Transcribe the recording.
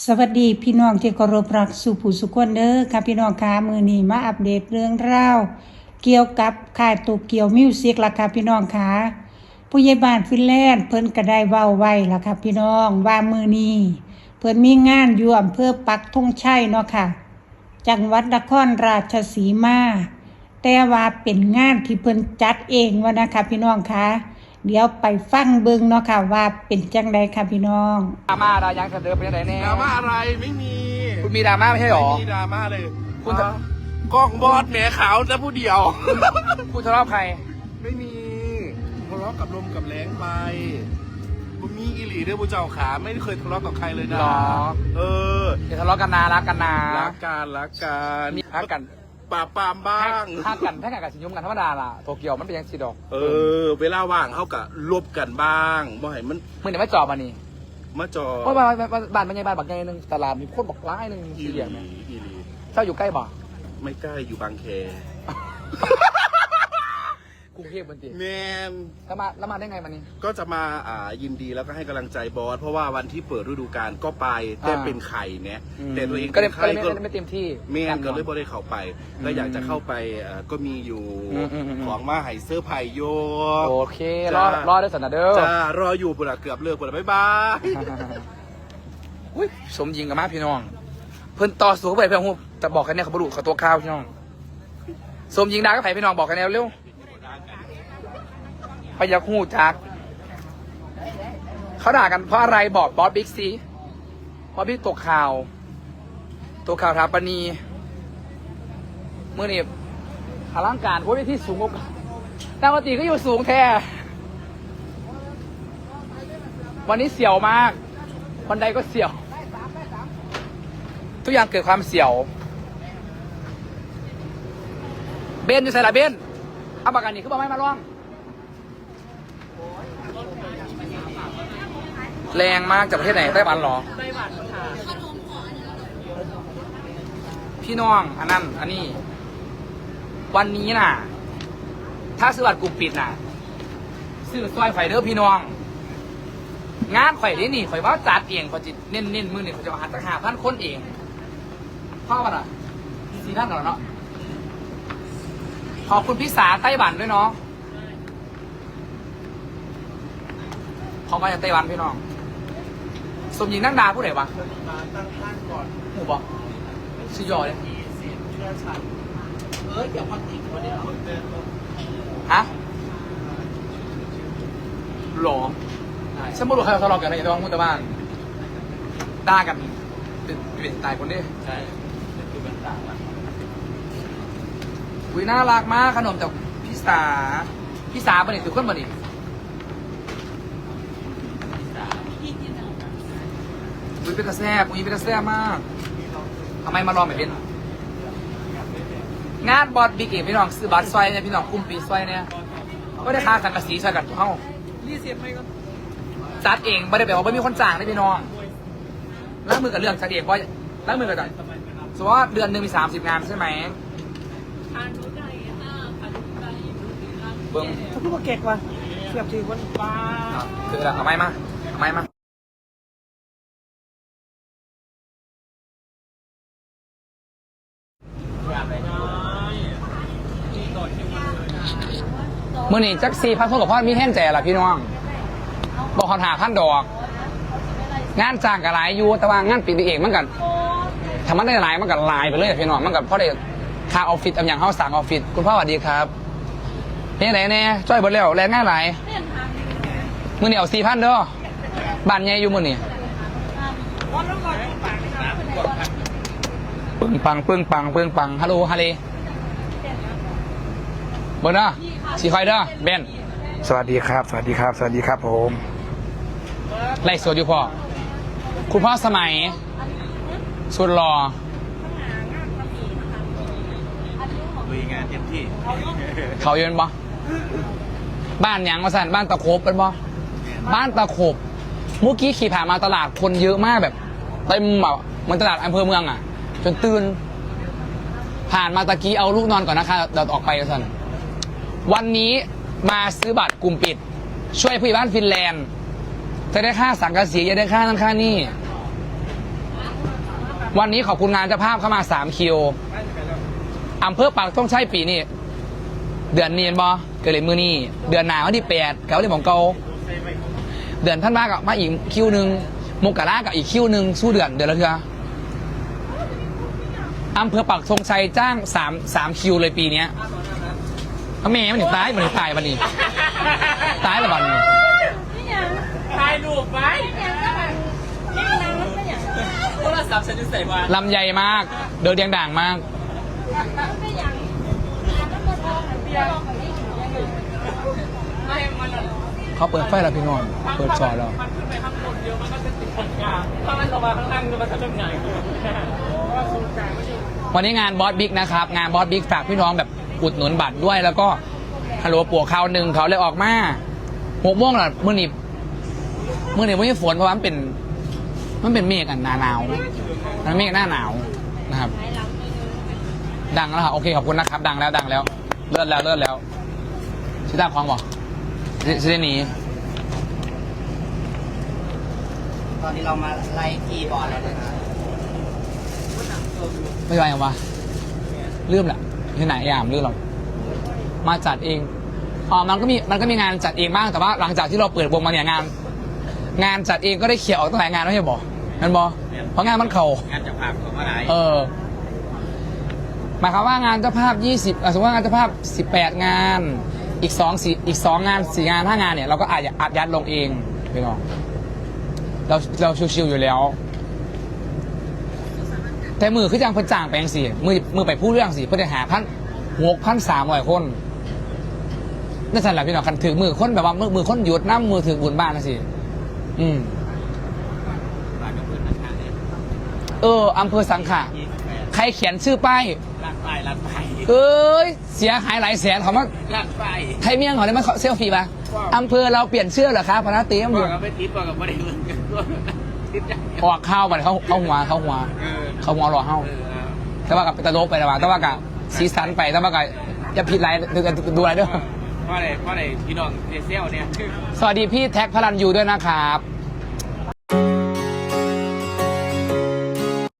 สวัสดีพี่น้องที่เคารพรักสุผู้สุขคนเด้อค่ะพี่น้องค่ะมือนี้มาอัปเดตเรื่องราวเกี่ยวกับค่ายโตเกียวมิวสิกล่ะค่ะพี่น้องค่ะผู้ใหญ่บ้านฟินแลนด์เพิ่นก็ได้เว้าไว้ล่ะค่ะพี่น้องว่ามือนี้เพิ่นมีงานอยู่อำเภอปักธงชัยเนาะค่ะ จังหวัดนครราชสีมาแต่ว่าเป็นงานที่เพิ่นจัดเองวะนะคะพี่น้องคะ เดี๋ยวไปฟังเบิ่งเนาะค่ะว่าเป็นจังไดค่ะพี่น้อง ดราม่าดายังเธอเดินไปไหนแน่ดราม่าอะไรไม่มีคุณมีดราม่าไม่ใช่หรอ ไม่มีดราม่าเลยคุณจะอะกล้องบอสแหมขาวแต่ผู้เดียว คุณทะเลาะกับใคร ไม่มีทะเลาะกับลมกับแรงไปบุมีอิหลีเด้อผู้เจ้าขาไม่เคยทะเลาะกับใครเลยนะหรอ เอออย่าทะเลาะกันนะรักกันนะ รักกันรักกันมีรักกัน ปราบปรามบ้าง ถ้ากันถ้ากันกับสิยุ่มกันธรรมดาล่ะโตเกียวมันเป็นยังสีดอกเออ เวลาว่างเขากะลบกันบ้างบ่ให้มันมึงเดี๋ยวไม่จอบมานี่มาจอเพราะบ้านบ้านบ้านบ้านมันใหญ่บ้านบักใหญ่หนึงตลาดมีโคตรบักร้ายหนึงอีสี่เหหลี่ลียมเนี่ยอีหลีเจ้าอยู่ใกล้บ่ไม่ใกล้อยู่บางแค กรุงเทพมันติแมนแล้วมาแล้วมาได้ไงมานี่ก็จะมาอ่ายินดีแล้วก็ให้กำลังใจบอส เพราะว่าวันที่เปิดฤดูกาลก็ไปแต่อ่า เป็นไข่เนี่ยแต่ตัวเองก็เลยป็นก็ไข่เลยไม่ก็ไม่ไม่เต็มที่เมียนก็เลยบ่ได้เข้าไปอืมก็อยากจะเข้าไปเอ่อก็มีอยู่อืมอืมอืมของมาไห้เสื้อร์ไผ่โย โอเครจ้าอรอได้สันนะเด้อจ้ารออยู่ปุระเกือบเลิกปุระบ๊ายบาย อุ้ยสมยิงกับมาพี่น้อง เพิ่นต่อสู้ไปเพื่อนหูแต่บอกกันเนี่ยเขาบรุเขาตัวข้าวพี่น้อง สมยิงดาก็ไผ่พี่น้องบอกกันแนวเร็ว พยักหูจัก เขาด่ากันเพราะอะไรบอกบอสบิ๊กซีเพราะพี่ตกข่าว ตกข่าวทาปนีเมื่อนี่อลังการเพราะว่าที่สูงกว่าแต่ปกติก็อยู่สูงแท้ วันนี้เสี่ยวมากวันใดก็เสี่ยว ทุกอย่างเกิดความเสี่ยว เบนอยู่ใส่ละเบนเอาปากกันนี่คือบอกไม่มาล่อง แรงมากจากประเทศไหนไต้หวันเหรอ ไต้หวันค่ะพี่น้อง อันนั้น อันนี้ วันนี้น่ะ ถ้าซื้อบัตรกลุ่มปิดน่ะ ซื้อซอยไฟเดอร์พี่น้อง งานข่อยได้นี่ข่อยว่าจัดเองข่อยจิตเน้นเน้นมือนี่ข่อยจะมาหาตั้งหาพันคนเองพ่อวันอะสี่ท่านเหรอเนาะขอบคุณพี่สาไต้หวันด้วยเนาะขอมาจากไต้หวันพี่น้อง สมหญิงนั่งดาผู้ใดวะมาตั้งท่านก่อนหมู่บอกชื่อยอเลยมีสิทธิ์เชื่อฉันเอออย่าพักอีกวันนี้คนเดินรถฮะหรอฉันไม่รู้ใครทะเลาะกันในตัวมุตบ้านด่ากันเป็นเป็นตายคนนี้ใช่คือมันต่างกันอุ้ยน่ารักมากขนมจากพี่สาพี่สาบันนี่ถือคนบันนี่ อุ้ยเป็นตาแซ่บอุ้ยเป็นตาแซ่บมากทำไมมาลองแบบเป็นงานบอดบิ๊กเอพี่น้องซื้อบัตรซอยเนี่ยพี่น้องกลุ่มปีซอยเนี่ยก็ได้ค่าสังกะสีซอยกันทุกเฮ้ารีเสียบไหมก็จัดเองไม่ได้แบบว่าไม่มีคนจ้างได้พี่น้องล้างมือกับเรื่องจัดเองเพราะล้างมือกับจัดสมมติว่าเดือนหนึ่งมีสามสิบงานใช่ไหมเบิ้งเขาพูดว่าเก่งว่ะเสียบทีคนป้าคืออะไรเอาไม้มาเอาไม้มา มื่อนี้จักซีพันคนกับพ่อมีแห้งใจล่ะพี่น้องบอกคอนหาพันดอก งานจ้างกับหลายอยู่แต่ว่างานปีนี้เองมันกันถ้ามันได้หลายมันกันลายไปเลยอะพี่น้องมันกันพราะได้ค่าออฟฟิศอันอย่างเขาสั่งออฟฟิศคุณพ่อสวัสดีครับนี่ไหนแน่จ้อยเบดแล้วแรงง่ายหลายมือนี่เอาสี่พันเด้อบ้านใหญ่อยู่มือนี่ปึ้งปังปึ้งปังปึ้งปังฮัลโหลฮัลโหลเบอร์ เด้อสีไฟเด้อเบนสวัสดีครับ สวัสดีครับ สวัสดีครับผมไล่สวดอยู่พ่อ คุณพ่อสมัย สุดหล่อลุยงานเต็มที่ เขาเยินบ่บ้านหยังมาสั่นบ้านตะโคบเป็นบ่บ้านตะโคบเมื่อกี้ขี่ผ่านมาตลาดคนเยอะมากแบบเต็มแบบเหมันตลาดอำเภอเมืองอะ จนตื่นผ่านมาตะกี้เอาลูกนอนก่อนนะคะเดี๋ยวออกไปสั่น วันนี้มาซื้อบัตรกลุ่มปิด ช่วยผู้ใหญ่บ้านฟินแลนด์ จะได้ค่าสังกะสีจะได้ค่านั้นค่านี่ วันนี้ขอบคุณงานเจ้าภาพเข้ามาสามคิวอำเภอปากต้องใช้ปีนี่ เดือนนี้เห็นบอเกิดเลยมือนี่เดือนหนาวันที่แปดเกาที่ของเกาเดือนท่านมากับมาอีกคิวหนึ่งมกรากับอีกคิวหนึ่งสู้เดือนเดือนละเทืออำเภอปักธงชัยจ้างสามสามคิวเลยปีเนี้ย เอาแม่มันถึงตายมันถึงตายวันนี้ตายละวันนี้ถ่ายรูปไว้โทรศัพท์ฉันจะใส่มาลำใหญ่มาก เดินเดียงด่างมาก ไม่มันเขาเปิดไฟแล้วพี่น้อง เปิดจอแล้ว มันขึ้นไปข้างบนเยอะมันก็จะติดคนกลางถ้ามันลงมาข้างล่างมันจะเริ่มใหญ่ขึ้นเพราะว่าโครงการไม่ได้ วันนี้งานบอสบิ๊กนะครับ งานบอสบิ๊กฝากพี่น้องแบบ อุดหนุนบัตรด้วย แล้วก็ฮัลโหลปัวข่าวหนึ่งเขาเลยออกมาหกโมงหรอเมื่อนี้เมื่อนี้ไม่ใช่ฝนเพราะว่ามันเป็น มันเป็นเมฆกันหนาหนาวมันเมฆหน้าหนาวนะครับ ดังแล้วครับโอเคขอบคุณนะครับ ดังแล้วดังแล้ว เลิศแล้วเลิศแล้วชิต้าคลองบอกชิได้หนีตอนนี้เรามาไล่กีบอลแล้วนะครับไม่ใช่ยังวะลืมแหละ ที่ไหนยามลืมหรอกมาจัดเองอ๋อมันก็มีมันก็มีงานจัดเองบ้างแต่ว่า หลังจากที่เราเปิดวงมาเนี่ยงาน งานจัดเองก็ได้เขียร์ออกตั้งหลายงานแล้วใช่บอกนั่นบอเพราะงานมันเข่างานจะพาของอะไรเออหมายความว่างานเจ้าภาพ 20อะสมมติว่างานเจ้าภาพ 18 งาน อีก2สี่อีก 2 งาน 4 งาน 5 งานเนี่ย เราก็อาจจะอัดยัดลงเองพี่น้องเราเราชิวๆอยู่แล้ว แต่มือคือจังเพิ่นจ้างไปจังสิมือมือไปพูดเรื่องสิเพื่อจะหาพันหกพันสามร้อยคนนั่นสั่นแหละพี่น้องคันถือมือคนแบบว่ามือมือคนหยุดน้ำมือถือบุญบ้านนะสิอืมบาทกับเพื่อนนะคะเนี่ยเอออำเภอสังขะยี่สิบแปดใครเขียนชื่อป้ายลัดไปลัดไปเอ้ยเสียหายหลายแสนเขามาลัดไปไทยเมี่ยงเขาได้มาเซลฟี่ปะอำเภอเราเปลี่ยนเชื่อเหรอครับพนักเตี้ยมอบอยู่กกับไม่ติดบอกกับไม่ได้เงินกันด้วยติดจัง ออกข้าวไปเขาเขาหัวเขาหัวเออเขาหัวหล่อเฮาเออแต่ว่ากับตะโลกไปแต่ว่าแต่ว่ากับสีสันไปแต่ว่ากับอย่าผิดไรดูดูอะไรด้วยเพราะอะไรเพราะอะไรพี่น้องเซลเนี่ยสวัสดีพี่แท็กพลันยูด้วยนะครับ